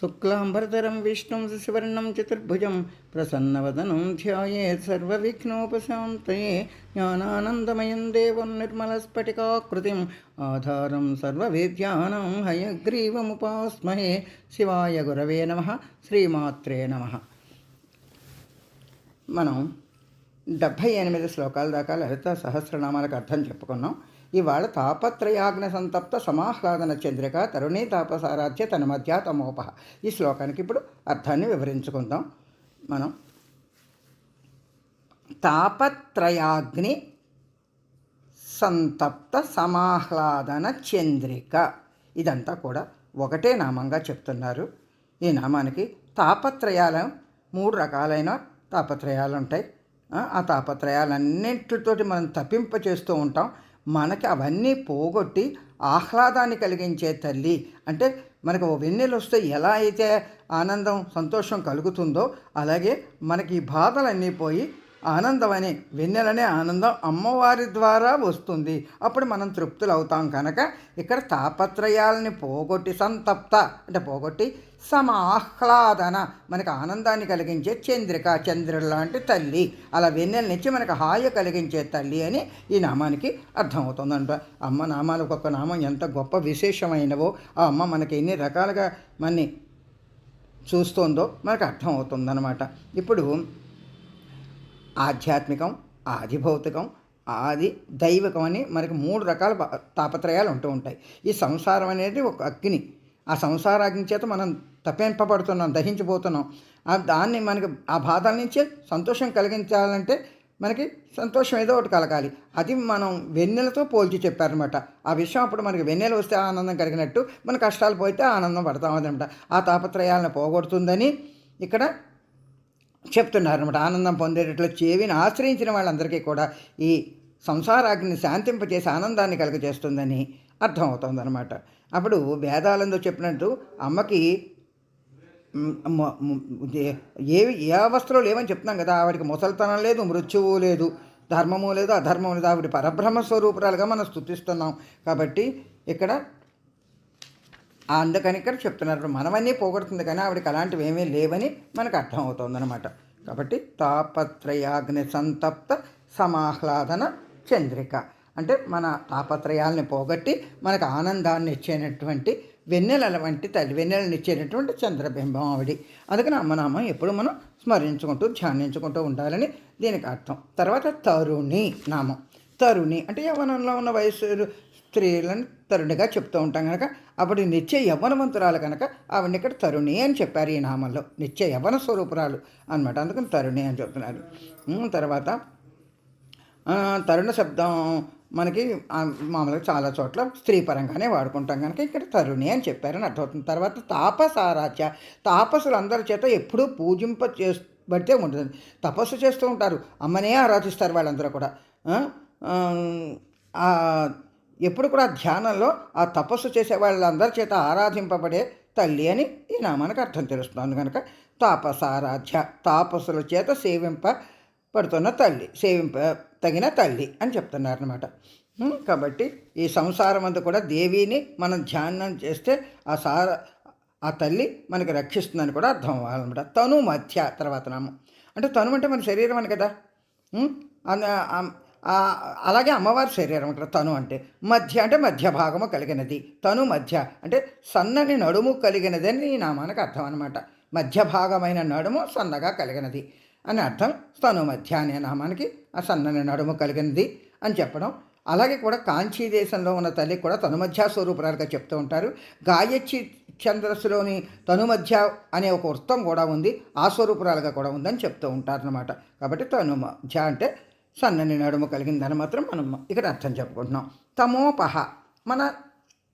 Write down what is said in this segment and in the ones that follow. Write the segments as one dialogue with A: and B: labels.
A: శుక్లాంబరతరం విష్ణుం శశివర్ణం చతుర్భుజం ప్రసన్నవదనం ధ్యాయేత్ సర్వవిఘ్నోపశాంతయే జ్ఞానానందమయం దేవం నిర్మలస్ఫటికాకృతిం ఆధారం సర్వవేద్యానాం హయగ్రీవముపాస్మహే. శివాయ గురవే నమ శ్రీమాత్రే నమ. మనం డెబ్భై ఎనిమిది శ్లోకాల దాకా లలిత సహస్రనామాలకు అర్థం చెప్పుకున్నాం. ఇవాళ తాపత్రయాగ్న సంతప్త సమాహ్లాదన చంద్రిక తరుణీ తాపసారాధ్య తన మధ్య తమోపహ. ఈ శ్లోకానికి ఇప్పుడు అర్థాన్ని వివరించుకుందాం. మనం తాపత్రయాగ్ని సంతప్త సమాహ్లాదన చంద్రిక. ఇదంతా కూడా ఒకటే నామంగా చెప్తున్నారు. ఈ నామానికి తాపత్రయాలు మూడు రకాలైన తాపత్రయాలు ఉంటాయి. ఆ, తాపత్రయాలన్నింటితోటి మనం తప్పింప చేస్తూ ఉంటాం. మనకి అవన్నీ పోగొట్టి ఆహ్లాదాన్ని కలిగించే తల్లి. అంటే మనకు ఓ వెన్నెలు వస్తే ఎలా అయితే ఆనందం సంతోషం కలుగుతుందో అలాగే మనకి ఈ బాధలన్నీ పోయి ఆనందం అని వెన్నెలనే ఆనందం అమ్మవారి ద్వారా వస్తుంది. అప్పుడు మనం తృప్తులు అవుతాం కనుక ఇక్కడ తాపత్రయాలని పోగొట్టి సంతప్త అంటే పోగొట్టి సమాహ్లాదన మనకు ఆనందాన్ని కలిగించే చంద్రిక చంద్రుడు లాంటి తల్లి. అలా వెన్నెలనిచ్చి మనకు హాయి కలిగించే తల్లి అని ఈ నామానికి అర్థమవుతుందంట. అమ్మ నామాలు ఒక్కొక్క నామం ఎంత గొప్ప విశేషమైనవో ఆ అమ్మ మనకి ఎన్ని రకాలుగా మన చూస్తోందో మనకు అర్థమవుతుందన్నమాట. ఇప్పుడు ఆధ్యాత్మికం ఆది భౌతికం ఆది దైవికం అని మనకి మూడు రకాల తాపత్రయాలు ఉంటూ ఉంటాయి. ఈ సంసారం అనేది ఒక అగ్ని. ఆ సంసార అగ్ని చేత మనం తప్పింపబడుతున్నాం దహించిపోతున్నాం. ఆ దాన్ని మనకి ఆ బాధల నుంచే సంతోషం కలిగించాలంటే మనకి సంతోషం ఏదో ఒకటి కలగాలి. అది మనం వెన్నెలతో పోల్చి చెప్పారనమాట. ఆ విషయం అప్పుడు మనకి వెన్నెల వస్తే ఆనందం కలిగినట్టు మన కష్టాలు పోతే ఆనందం పడతామనమాట ఆ తాపత్రయాలను పోగొడుతుందని ఇక్కడ చెప్తున్నారనమాట ఆనందం పొందేటట్లు చెవిని ఆశ్రయించిన వాళ్ళందరికీ కూడా ఈ సంసారాగ్ని శాంతింపచేసి ఆనందాన్ని కలుగజేస్తుందని అర్థమవుతుందన్నమాట. అప్పుడు వేదాలందో చెప్పినట్టు అమ్మకి ఏవి ఏ అవస్థలో లేవని చెప్తున్నాం కదా ఆవిడకి ముసలితనం లేదు మృత్యువు లేదు ధర్మము లేదు అధర్మము లేదు. ఆవిడ పరబ్రహ్మ స్వరూపురాలుగా మనం స్థుతిస్తున్నాం కాబట్టి ఇక్కడ అందుకని ఇక్కడ చెప్తున్నారు. మనమన్నీ పోగొడుతుంది కానీ ఆవిడకి అలాంటివి ఏమీ లేవని మనకు అర్థమవుతుందన్నమాట. కాబట్టి తాపత్రయాగ్ని సంతప్త సమాహ్లాదన చంద్రిక. అంటే మన తాపత్రయాల్ని పోగొట్టి మనకు ఆనందాన్ని ఇచ్చేటటువంటి వెన్నెలల వంటి తల్లి వెన్నెలను ఇచ్చేటటువంటి చంద్రబింబం ఆవిడి. అందుకని అమ్మనామం ఎప్పుడు మనం స్మరించుకుంటూ ధ్యానించుకుంటూ ఉండాలని దీనికి అర్థం. తర్వాత తరుణి నామం. తరుణి అంటే యవనంలో ఉన్న వయసు స్త్రీలను తరుణిగా చెప్తూ ఉంటాం కనుక అప్పుడు నిత్య యవ్వనవంతురాలు కనుక ఆవిడని ఇక్కడ తరుణి అని చెప్పారు ఈ నామంలో. నిత్య యవ్వన స్వరూపురాలు అనమాట అందుకని తరుణి అని చెప్తున్నారు. తర్వాత తరుణ శబ్దం మనకి మామూలుగా చాలా చోట్ల స్త్రీ పరంగానే వాడుకుంటాం కనుక ఇక్కడ తరుణి అని చెప్పారని అర్థమవుతుంది. తర్వాత తాపసారాధ్య. తాపసులు అందరి చేత ఎప్పుడూ పూజింప చేబడితే ఉంటుంది. తపస్సు చేస్తూ ఉంటారు. అమ్మనే ఆరాధిస్తారు వాళ్ళందరూ కూడా. ఎప్పుడు కూడా ధ్యానంలో ఆ తపస్సు చేసే వాళ్ళందరి చేత ఆరాధింపబడే తల్లి అని ఈ నామానికి అర్థం తెలుస్తుంది కనుక తాపసారాధ్య తాపసుల చేత సేవింప పడుతున్న తల్లి సేవింప తగిన తల్లి అని చెప్తున్నారనమాట కాబట్టి ఈ సంసారం అంతా కూడా దేవిని మనం ధ్యానం చేస్తే ఆ సార ఆ తల్లి మనకి రక్షిస్తుందని కూడా అర్థం అవ్వాలన్నమాట. తను మధ్య తర్వాత నామం. అంటే తను అంటే మన శరీరం అని కదా? అలాగే అమ్మవారి శరీరం అంటారు. తను అంటే మధ్య అంటే మధ్య భాగము కలిగినది. తను మధ్య అంటే సన్నని నడుము కలిగినదని ఈ నామానికి అర్థం అనమాట మధ్య భాగమైన నడుము సన్నగా కలిగినది అని అర్థం. తను మధ్య అనే నామానికి ఆ సన్నని నడుము కలిగినది అని చెప్పడం. అలాగే కూడా కాంచీ దేశంలో ఉన్న తల్లి కూడా తను మధ్య స్వరూపురాలుగా చెప్తూ ఉంటారు. గాయత్రి చంద్రస్సులోని తను మధ్య అనే ఒక వృత్తం కూడా ఉంది. ఆ స్వరూపురాలుగా కూడా ఉందని చెప్తూ ఉంటారనమాట కాబట్టి తను మధ్య అంటే సన్నని నడుము కలిగిందని మాత్రం మనం ఇక్కడ అర్థం చెప్పుకుంటున్నాం. తమోపహ. మన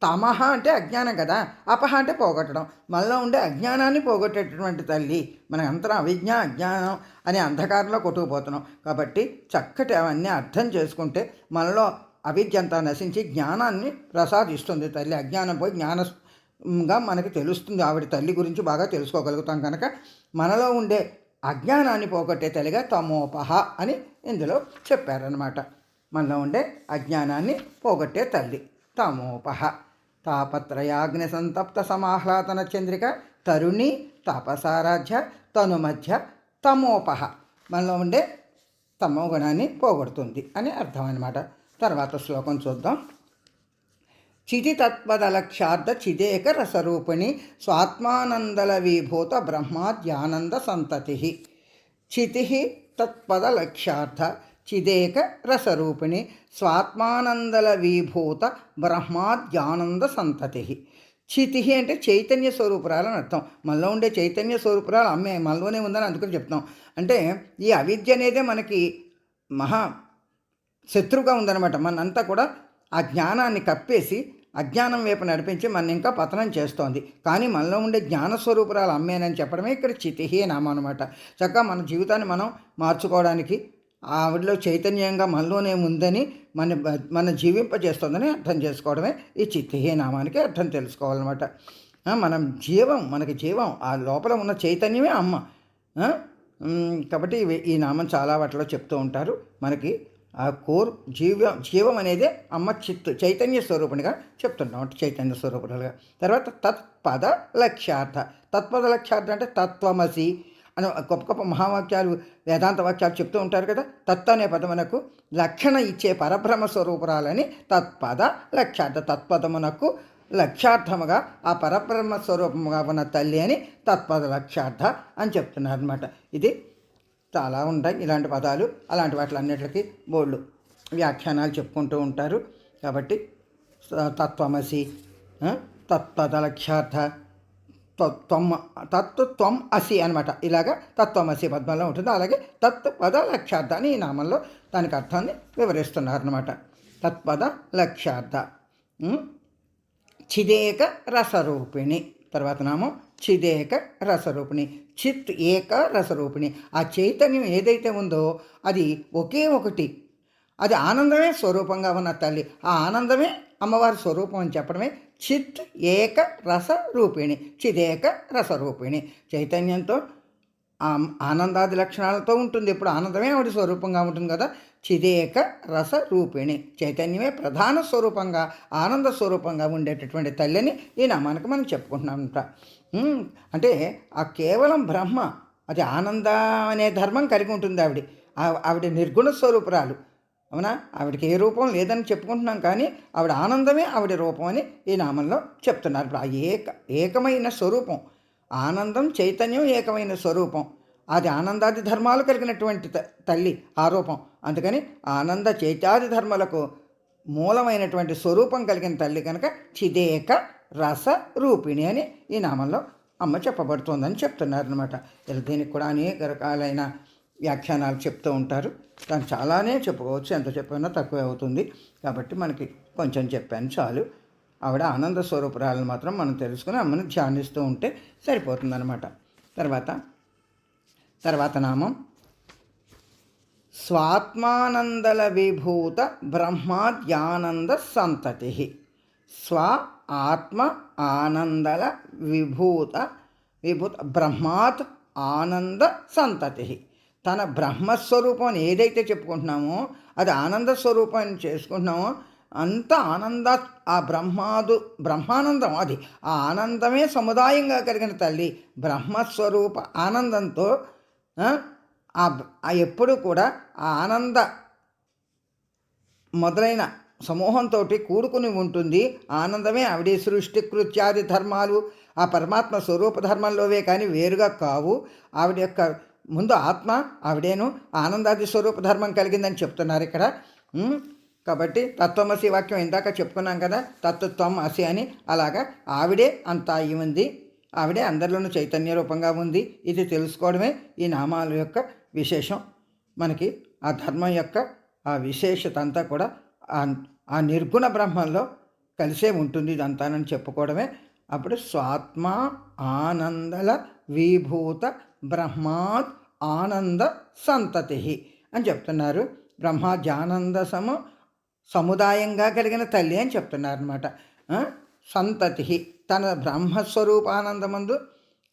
A: తమహ అంటే అజ్ఞానం కదా. అపహ అంటే పోగొట్టడం. మనలో ఉండే అజ్ఞానాన్ని పోగొట్టేటటువంటి తల్లి. మన అంతరం అవిజ్ఞ అజ్ఞానం అనే అంధకారంలో కొట్టుకుపోతున్నాం. కాబట్టి చక్కటి అవన్నీ అర్థం చేసుకుంటే మనలో అవిద్య అంతా నశించి జ్ఞానాన్ని ప్రసాదిస్తుంది తల్లి. అజ్ఞానం పోయి జ్ఞానంగా మనకి తెలుస్తుంది. ఆవిడ తల్లి గురించి బాగా తెలుసుకోగలుగుతాం కనుక మనలో ఉండే అజ్ఞానాన్ని పోగొట్టే తల్లిగా తమోపహ అని ఇందులో చెప్పారనమాట మనలో ఉండే అజ్ఞానాన్ని పోగొట్టే తల్లి తమోపహ. తాపత్రయాగ్ని సంతప్త సమాహ్లాదన చంద్రిక తరుణి తాపసారాధ్య తను మధ్య తమోపహ. మనలో ఉండే తమో గుణాన్ని పోగొడుతుంది అని అర్థం అనమాట తర్వాత శ్లోకం చూద్దాం. చితి తత్పదలక్షార్థ చిదేక రసరూపిణి స్వాత్మానందల విభూత బ్రహ్మాద్యానంద సంతతి. చితి తత్పదలక్ష్యార్థ చిదేక రసరూపిణి స్వాత్మానందల విభూత బ్రహ్మాద్యానంద సంతతి. చితి అంటే చైతన్య స్వరూపురాలు అని అర్థం. మనలో ఉండే చైతన్య స్వరూపురాలు అమ్మే మనలోనే ఉందని అందుకని చెప్తాం అంటే ఈ అవిద్య అనేదే మనకి మహా శత్రువుగా ఉందన్నమాట. మనంతా కూడా ఆ జ్ఞానాన్ని కప్పేసి అజ్ఞానం వైపు నడిపించి మన ఇంకా పతనం చేస్తోంది. కానీ మనలో ఉండే జ్ఞానస్వరూపురాలు అమ్మేనని చెప్పడమే ఇక్కడ చితిహి నామం అనమాట చక్కగా మన జీవితాన్ని మనం మార్చుకోవడానికి ఆవిడలో చైతన్యంగా మనలోనే ఉందని మన మన జీవింపజేస్తుందని అర్థం చేసుకోవడమే ఈ చిత్తిహి నామానికి అర్థం తెలుసుకోవాలన్నమాట. మనం జీవం మనకి జీవం ఆ లోపల ఉన్న చైతన్యమే అమ్మ. కాబట్టి ఈ నామం చాలా వాటిలో చెప్తూ ఉంటారు. మనకి ఆ కోర్ జీవ జీవం అనేది అమ్మ చిత్తు చైతన్య స్వరూపునిగా చెప్తున్నాం చైతన్య స్వరూపులుగా తర్వాత తత్పద లక్ష్యార్థ. తత్పద లక్ష్యార్థ అంటే తత్వమసి అని గొప్ప గొప్ప మహావాక్యాలు వేదాంత వాక్యాలు చెప్తూ ఉంటారు కదా. తత్వ అనే పదమునకు లక్షణ ఇచ్చే పరబ్రహ్మ స్వరూపురాలని తత్పద లక్ష్యార్థ. తత్పదమునకు లక్ష్యార్థముగా ఆ పరబ్రహ్మ స్వరూపముగా ఉన్న తల్లి అని తత్పద లక్ష్యార్థ అని చెప్తున్నారు అనమాట ఇది చాలా ఉంటాయి. ఇలాంటి పదాలు అలాంటి వాటిలన్నిటికి బోళ్ళు వ్యాఖ్యానాలు చెప్పుకుంటూ ఉంటారు. కాబట్టి తత్వమసి తత్పదలక్ష్యార్థ త్వం తత్ త్వం అసి అనమాట ఇలాగ తత్వమసి పద్మంలో ఉంటుంది. అలాగే తత్వపద లక్ష్యార్థ అని ఈ నామంలో దానికి అర్థాన్ని వివరిస్తున్నారనమాట తత్పద లక్ష్యార్థ చిదేక రసరూపిణి. తర్వాత నామం చిదేక రసరూపిణి. చిత్ ఏక రసరూపిణి. ఆ చైతన్యం ఏదైతే ఉందో అది ఒకే ఒకటి. అది ఆనందమే స్వరూపంగా ఉన్న తల్లి. ఆ ఆనందమే అమ్మవారి స్వరూపం అని చెప్పడమే చిత్ ఏక రస రూపిణి చిదేక రసరూపిణి. చైతన్యంతో ఆనందాది లక్షణాలతో ఉంటుంది. ఇప్పుడు ఆనందమే ఆవిడ స్వరూపంగా ఉంటుంది కదా. చిదేక రస రూపిణి చైతన్యమే ప్రధాన స్వరూపంగా ఆనంద స్వరూపంగా ఉండేటటువంటి తల్లిని ఈ నామానికి మనం చెప్పుకుంటున్నామంట. అంటే ఆ కేవలం బ్రహ్మ అది ఆనందం అనే ధర్మం కలిగి ఉంటుంది ఆవిడ. ఆవిడ నిర్గుణ స్వరూపురాలు. అవునా? ఆవిడకి ఏ రూపం లేదని చెప్పుకుంటున్నాం కానీ ఆవిడ ఆనందమే ఆవిడ రూపం అని ఈ నామంలో చెప్తున్నారు. ఇప్పుడు ఆ ఏక ఏకమైన స్వరూపం ఆనందం చైతన్యం ఏకమైన స్వరూపం అది ఆనందాది ధర్మాలు కలిగినటువంటి తల్లి ఆ రూపం. అందుకని ఆనంద చైత్యాది ధర్మలకు మూలమైనటువంటి స్వరూపం కలిగిన తల్లి కనుక చిదేక రస రూపిణి అని ఈ నామంలో అమ్మ చెప్పబడుతోందని చెప్తున్నారు అనమాట ఇలా దీనికి కూడా అనేక రకాలైన వ్యాఖ్యానాలు చెప్తూ ఉంటారు. దాన్ని చాలానే చెప్పుకోవచ్చు. ఎంత చెప్పినా తక్కువే అవుతుంది. కాబట్టి మనకి కొంచెం చెప్పాను చాలు. ఆవిడ ఆనంద స్వరూపురాలను మాత్రం మనం తెలుసుకుని అమ్మను ధ్యానిస్తూ ఉంటే సరిపోతుందన్నమాట. తర్వాత తర్వాత నామం. స్వాత్మానందల విభూత బ్రహ్మాద్యానంద సంతతి. స్వ ఆత్మ ఆనందల విభూత విభూత బ్రహ్మాత్ ఆనంద సంతతి. తన బ్రహ్మస్వరూపం ఏదైతే చెప్పుకుంటున్నామో అది ఆనంద స్వరూపం చేసుకుంటున్నామో అంత ఆనంద ఆ బ్రహ్మాదు బ్రహ్మానందం అది ఆ ఆనందమే సముదాయంగా కలిగిన తల్లి బ్రహ్మస్వరూప ఆనందంతో ఎప్పుడు కూడా ఆ ఆనంద మొదలైన సమూహంతో కూడుకుని ఉంటుంది. ఆనందమే ఆవిడ సృష్టి కృత్యాది ధర్మాలు. ఆ పరమాత్మ స్వరూప ధర్మంలోవే కానీ వేరుగా కావు. ఆవిడ యొక్క ముందు ఆత్మ ఆవిడేను ఆనందాది స్వరూప ధర్మం కలిగిందని చెప్తున్నారు ఇక్కడ. కాబట్టి తత్వమసి వాక్యం ఇందాక చెప్పుకున్నాం కదా తత్వత్వం అసి అని. అలాగా ఆవిడే అంత అయి ఉంది. ఆవిడే అందరిలోనూ చైతన్య రూపంగా ఉంది. ఇది తెలుసుకోవడమే ఈ నామాల యొక్క విశేషం. మనకి ఆ ధర్మం యొక్క ఆ విశేషత అంతా కూడా ఆ నిర్గుణ బ్రహ్మంలో కలిసే ఉంటుంది ఇదంతానని చెప్పుకోవడమే. అప్పుడు స్వాత్మ ఆనందల విభూత బ్రహ్మాత్ ఆనంద సంతతి అని చెప్తున్నారు. బ్రహ్మాజానంద సమ సముదాయంగా కలిగిన తల్లి అని చెప్తున్నారు అనమాట సంతతి తన బ్రహ్మస్వరూపానందమందు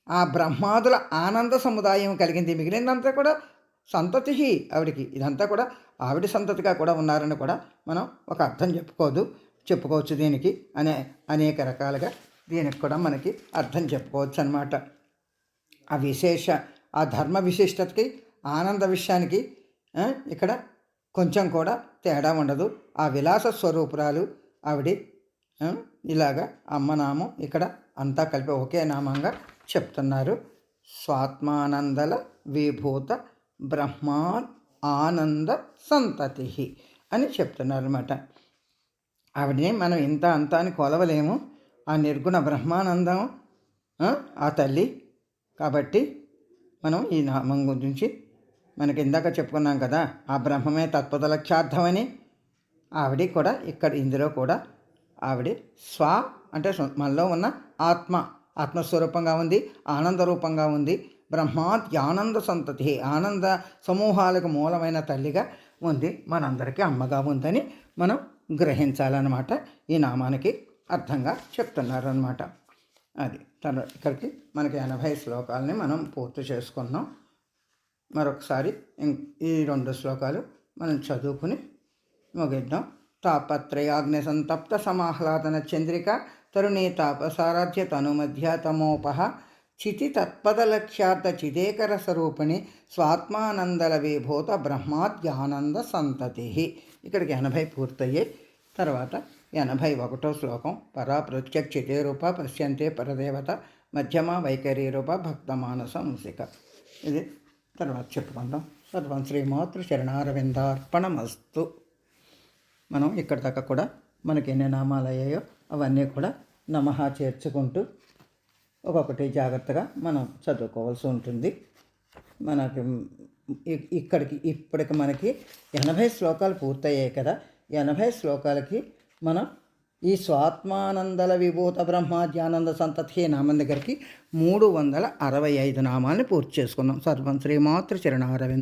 A: ఆ బ్రహ్మాదుల ఆనంద సముదాయం కలిగింది. మిగిలినంతా కూడా సంతతి ఆవిడికి. ఇదంతా కూడా ఆవిడ సంతతిగా కూడా ఉన్నారని కూడా మనం ఒక అర్థం చెప్పుకోదు చెప్పుకోవచ్చు దీనికి అనే అనేక రకాలుగా దీనికి కూడా మనకి అర్థం చెప్పుకోవచ్చు అనమాట ఆ విశేష ఆ ధర్మ విశిష్టతకి ఆనంద విషయానికి ఇక్కడ కొంచెం కూడా తేడా ఉండదు. ఆ విలాస స్వరూపురాలు ఆవిడ ఇలాగా అమ్మనామం ఇక్కడ అంతా కలిపి ఒకే నామంగా చెప్తున్నారు. స్వాత్మానందల విభూత బ్రహ్మా ఆనంద సంతతి అని చెప్తున్నారు అనమాట ఆవిడని మనం ఇంత అంత అని కొలవలేము. ఆ నిర్గుణ బ్రహ్మానందం ఆ, తల్లి. కాబట్టి మనం ఈ నామం గురించి మనకి ఇందాక చెప్పుకున్నాం కదా ఆ బ్రహ్మమే తత్పద లక్ష్యార్థమని ఆవిడ కూడా ఇక్కడ ఇందులో కూడా ఆవిడ స్వ అంటే మనలో ఉన్న ఆత్మ ఆత్మస్వరూపంగా ఉంది ఆనంద రూపంగా ఉంది బ్రహ్మాత్ ఆనంద సంతతి. ఆనంద సమూహాలకు మూలమైన తల్లిగా ఉంది మనందరికీ అమ్మగా ఉందని మనం గ్రహించాలన్నమాట. ఈ నామానికి అర్థంగా చెప్తున్నారనమాట అది తర్వాత ఇక్కడికి మనకి ఎనభై శ్లోకాలని మనం పూర్తి చేసుకున్నాం. మరొకసారి ఈ రెండు శ్లోకాలు మనం చదువుకుని ముగిద్దాం. తాపత్రయాగ్ని సంతప్త సమాహ్లాదన చంద్రిక తరుణీ తాపసారాధ్య తనుమధ్య తమోపహ చితి తత్పదలక్ష్యార్థ చిదేకర స్వరూపిణి స్వాత్మానందల విభూత బ్రహ్మాద్యానంద సంతతి ఇక్కడికి ఎనభై పూర్తయ్యాయి. తర్వాత ఎనభై ఒకటో శ్లోకం. పరా ప్రత్యక్షితే రూప పశ్యంతే పరదేవత మధ్యమ వైఖరి రూప భక్తమానస మూసిక ఇది తర్వాత చెప్పుకుందాం. సర్వం శ్రీమాతృ చరణారవిందార్పణమస్తు మనం ఇక్కడ దాకా కూడా మనకి ఎన్ని నామాలు అయ్యాయో అవన్నీ కూడా నమః చేర్చుకుంటూ ఒక్కొక్కటి జాగ్రత్తగా మనం చదువుకోవాల్సి ఉంటుంది. మనకి ఇక్కడికి ఇప్పటికి మనకి ఎనభై శ్లోకాలు పూర్తయ్యాయి కదా. ఎనభై శ్లోకాలకి మనం ఈ స్వాత్మానందల విభూత బ్రహ్మాద్యానంద సంతతి నామం దగ్గరికి మూడు వందల అరవై ఐదు నామాల్ని పూర్తి చేసుకున్నాం. సర్వం శ్రీమాతృ చరణారవింద.